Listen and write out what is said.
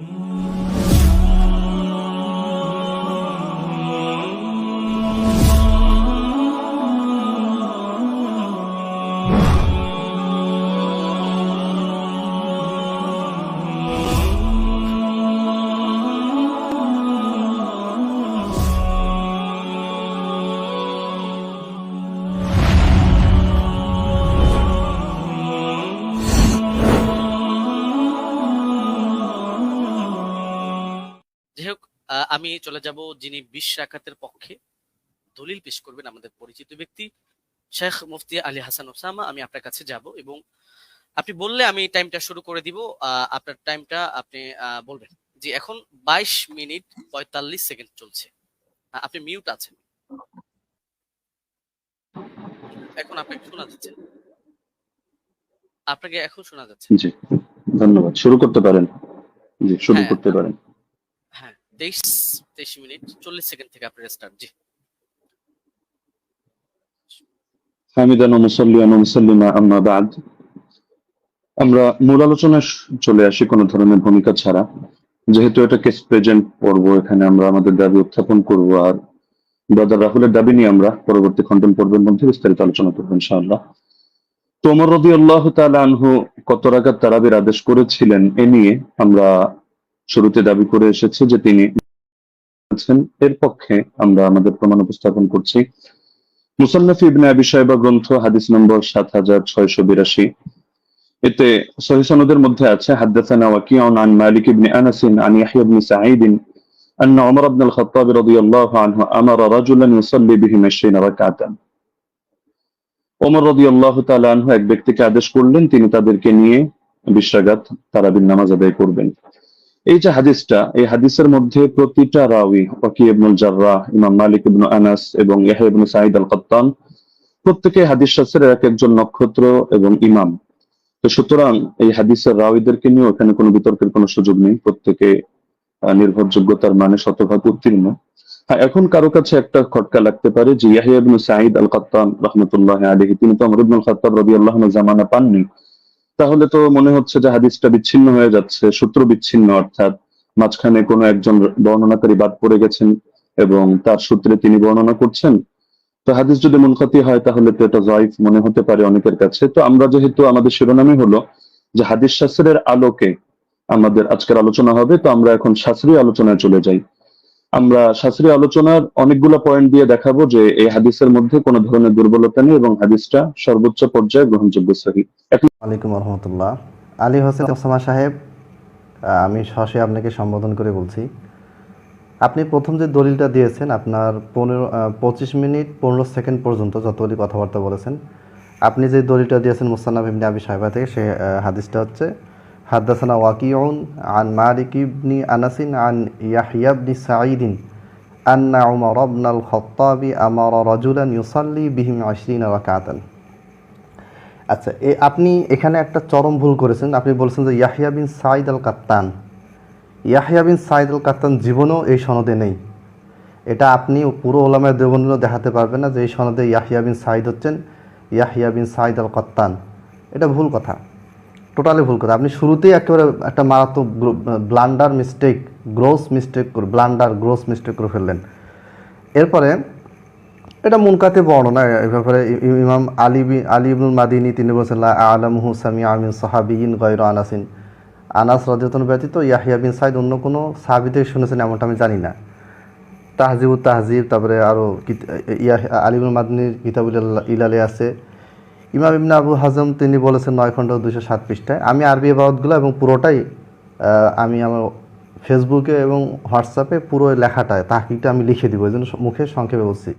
Mm. যাই হোক আমি চলে যাব যিনি বিশ রাকাতের পক্ষে দলিল পেশ করবেন আমাদের পরিচিত ব্যক্তি শেখ মুফতি আলী হাসান ওসামা। আমি আপনার কাছে যাব এবং আপনি বললে আমি টাইমটা শুরু করে দিব। আপনার টাইমটা আপনি বলবেন। জি এখন বাইশ মিনিট পঁয়তাল্লিশ সেকেন্ড চলছে। আপনি মিউট আছেন। এখন আপনাকে শোনা যাচ্ছে। আপনাকে এখন শোনা যাচ্ছে। জি ধন্যবাদ। শুরু করতে পারেন। জি শুরু হ্যাঁ। করতে পারেন। তেইশ তেইশ মিনিট, চল্লিশ সেকেন্ড থেকে আপনার স্টার্ট জি। আমরা মূল আলোচনায় চলে আসি ধরনের ভূমিকা ছাড়া। যেহেতু এটা কেস প্রেজেন্ট পর্ব এখানে আমরা আমাদের দাবি উত্থাপন করব, আর ব্রাদার রাহুলের দাবি নিয়ে আমরা পরবর্তী খণ্ডন পর্বের মধ্যে বিস্তারিত আলোচনা করব, ইনশাআল্লাহ। তোমর রদি আল্লাহ আনহু কত রাকাত তারাবির আদেশ করেছিলেন, এ নিয়ে আমরা শুরুতে দাবি করে এসেছি যে তিনি আছেন এর পক্ষে আমরা আমাদের প্রমাণ উপস্থাপন করছি মুসান্নাফি ইবনে আবি সাহেবা গ্রন্থ হাদিস নম্বর সাত হাজার ছয়শো বিরাশি এতে সহি সনদের মধ্যে আছে হাদ্দাসানা ওয়াকিউন আন মালিক ইবনে আনাস আন ইয়াহইয়া ইবনে সাঈদ أن عمر بن الخطاب رضي الله عنه أمر رجلا يصلي بهم عشرين ركعة ওমর রদি আল্লাহ আনহু এক ব্যক্তিকে আদেশ করলেন তিনি তাদেরকে নিয়ে বিশ্বাগাত তারাবির নামাজ আদায় করবেন এই যে হাদিসটা, এই হাদিসের মধ্যে প্রতিটা রাওই ওয়াকি ইবনুল জাররাহ, ইমাম মালিক ইবনু আনাস এবং ইয়াহয়া ইবনু সাঈদ আল কাত্তান প্রত্যেকে হাদিস শাস্ত্রের এক একজন নক্ষত্র এবং ইমাম। তো সুতরাং এই হাদিসের রাওয়ীদেরকে নিয়ে ওখানে কোনো বিতর্কের কোনো সুযোগ নেই। প্রত্যেকে নির্ভরযোগ্যতার মানে শতভাগ উত্তীর্ণ। হ্যাঁ এখন কারও কাছে একটা খটকা লাগতে পারে যে ইয়াহিয়া ইবনু সাঈদ আল কাত্তান রহমতুল্লাহ আলাইহি, তিনি তো আমর ইবনুল খাত্তাব রাদিয়াল্লাহু আনহু জামানা পাননি। তাহলে তো মনে হচ্ছে যে হাদিসটা বিচ্ছিন্ন হয়ে যাচ্ছে, সূত্র বিচ্ছিন্ন অর্থাৎ মাঝখানে কোনো একজন বর্ণনাকারী বাদ পড়ে গেছেন এবং তার সূত্রে তিনি বর্ণনা করছেন। তো হাদিস যদি মুনকাতি হয় তাহলে তো এটা জয়ফ মনে হতে পারে অনেকের কাছে। তো আমরা যেহেতু আমাদের শিরোনামই হলো যে হাদিস শাস্ত্রের আলোকে আমাদের আজকের আলোচনা হবে, তো আমরা এখন শাস্ত্রীয় আলোচনায় চলে যাই। আমরা শাস্ত্রীয় আলোচনার অনেকগুলো পয়েন্ট দিয়ে দেখাবো যে এই হাদিসের মধ্যে কোনো ধরনের দুর্বলতা নেই এবং হাদিসটা সর্বোচ্চ পর্যায়ে গ্রহণযোগ্য সহি। ওয়ালাইকুম রহমতুল্লাহ। আলী হোসেন ওসামা সাহেব আমি সরাসরি আপনাকে সম্বোধন করে বলছি। আপনি প্রথম যে দলিলটা দিয়েছেন, আপনার পনেরো পঁচিশ মিনিট পনেরো সেকেন্ড পর্যন্ত যতগুলি কথাবার্তা বলেছেন, আপনি যে দলিলটা দিয়েছেন মুসান্নাফ ইবনে আবি সাহেবা থেকে, সে হাদিসটা হচ্ছে হাদ্দাসানা ওয়াকিউন আন মালিক ইবনি আনাসিন আন ইয়াহিয়া ইবনি সাঈদিন আন্না উমর ইবনাল খাত্তাবি আমারা রাজুলান ইউসাল্লি বিহিম আশরিনা রাকাতান আচ্ছা এ আপনি এখানে একটা চরম ভুল করেছেন। আপনি বলছেন যে ইয়াহিয়া বিন সাইদ আল কাত্তান ইয়াহিয়া বিন সাইদ আল কাত্তান জীবনেও এই সনদে নেই। এটা আপনি পুরো ওলামায় দেবনীয় দেখাতে পারবেন না যে এই সনদে ইয়াহিয়া বিন সাইদ হচ্ছেন, ইয়াহিয়া বিন সাইদ আল কাত্তান এটা ভুল কথা। টোটালি ভুল কথা। আপনি শুরুতেই একেবারে একটা মারাত্মক ব্লান্ডার মিস্টেক গ্রোস মিস্টেক করে ব্লান্ডার গ্রোস মিস্টেক করে ফেললেন। এরপরে এটা মুনকাতে বর্ণনা, এ ব্যাপারে ইমাম আলী বি আলী ইবনুল মাদিনী তিনি বলছেন, লা আলামহু সামি আমিন সাহাবিয়িন গয়র আনাসিন। আনাস রাদিয়াতুন ব্যতীত ইয়াহিয়া বিন সাইদ অন্য কোনো সাহাবিতে শুনেছেন এমনটা আমি জানি না। তাহজিব তাহজিব, তারপরে আরও ইয়া আলী ইবনুল মাদিনীর কিতাবুল ইলালে আছে। ইমাম ইমনা আবু হাজম, তিনি বলেছেন নয় খণ্ড দুশো সাত পৃষ্ঠায়, আমি আরবি আবাদগুলো এবং পুরোটাই আমি আমার ফেসবুকে এবং হোয়াটসঅ্যাপে পুরো লেখাটায়, তাহকিকটা আমি লিখে দিব। এই জন্য মুখে সংক্ষেপে বলছি।